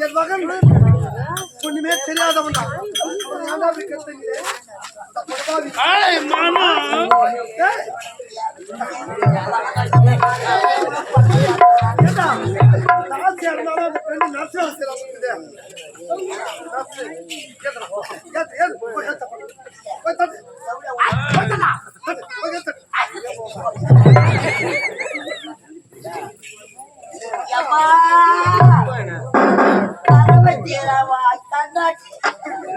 என் மகன் ஒண்ணுமே தெரியாதவன் தான் மாமா Yeah,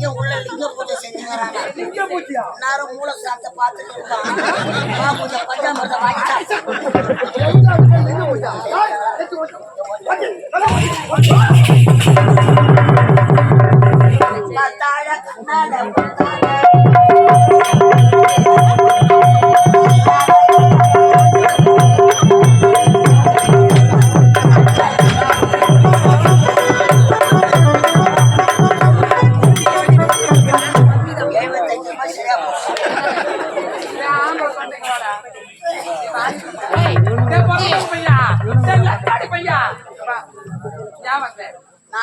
பையன் உள்ள லிங்க பூஜை செஞ்சுங்க லிங்க பூஜையா? மூல சாத்த பாத்துட்டு இருக்கான். பூஜை பஞ்சாமிரதம்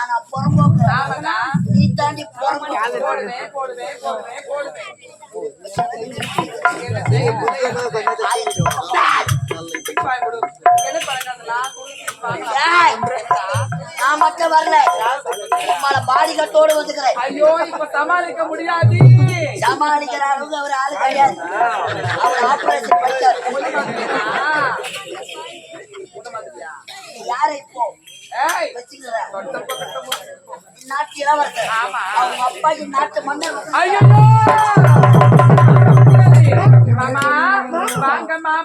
நான் புறம்போக்கு நீ தாண்டி நான் மட்டும் வரல. உம்மால பாடி கட்டோடு வந்துக்கிறேன் ஐயோ இப்ப சமாளிக்க முடியாது. சமாளிக்கிற அளவுக்கு அவர் ஆளு கிடையாது. அவர் ஆப்ரேஷன் படிச்சார் யாரு இப்போ? நாட்டு இளவரசர் அவங்க அப்பாஜி நாட்டு மன்னர் வாங்கம்மா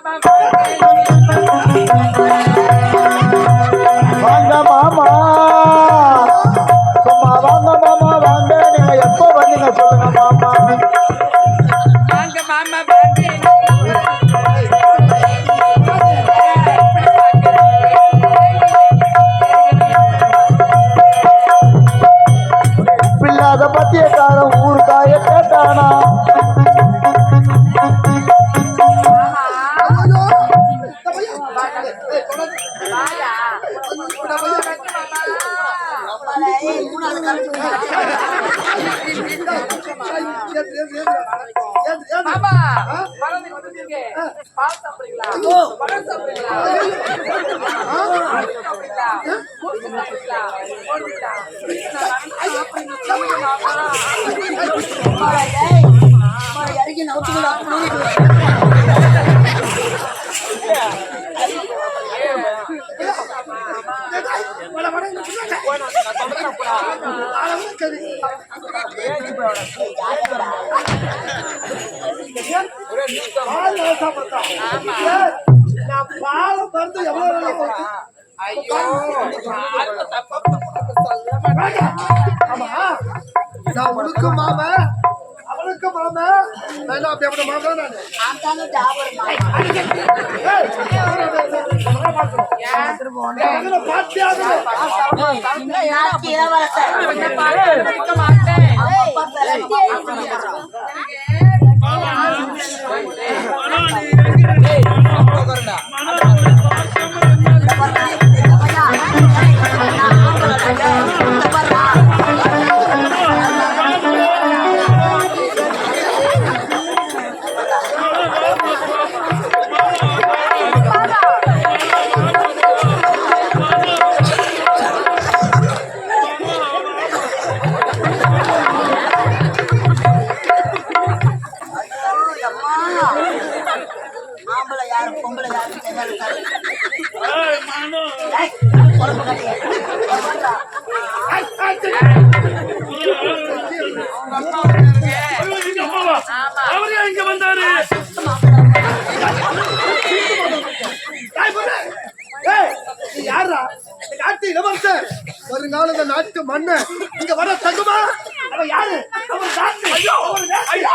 இல்லாத பத்தியக்காரன் ஊருக்காய கேட்டானா பாப்பா பழத்துக்கு வந்துருக்கீங்க பால் சாப்பிடுறீங்களா பழம் சாப்பிடுறீங்களா சாப்பிடுறீங்களா இறங்கி நான் பாலம் மருந்து எவ்வளவு ஐயோ தப்பா நான் உனக்கு மாம. அவனுக்கு மாம. நான் அப்படி அவன மாம நான். ஆந்தான ஜாபர் மாமா பாத்தியாக அவரே இங்க வந்தாரு. யாரா நாட்டு இளவரசர். வருங்கால இந்த நாட்டு மண்ண இங்க வர தகுமா அவன் யாரு? அவன் நாட்டு. ஐயோ. ஐயோ.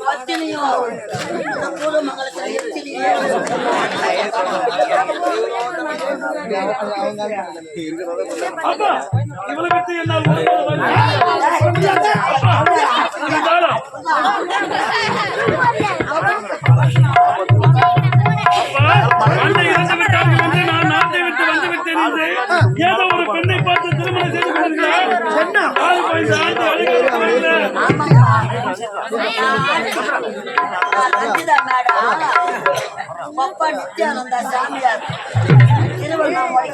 பத்திலையும் பூலமங்கலத்துல இவ்வளவு பத்தி என்ன பப்பா நித்யானந்தா சாமியார் திருவண்ணாமலை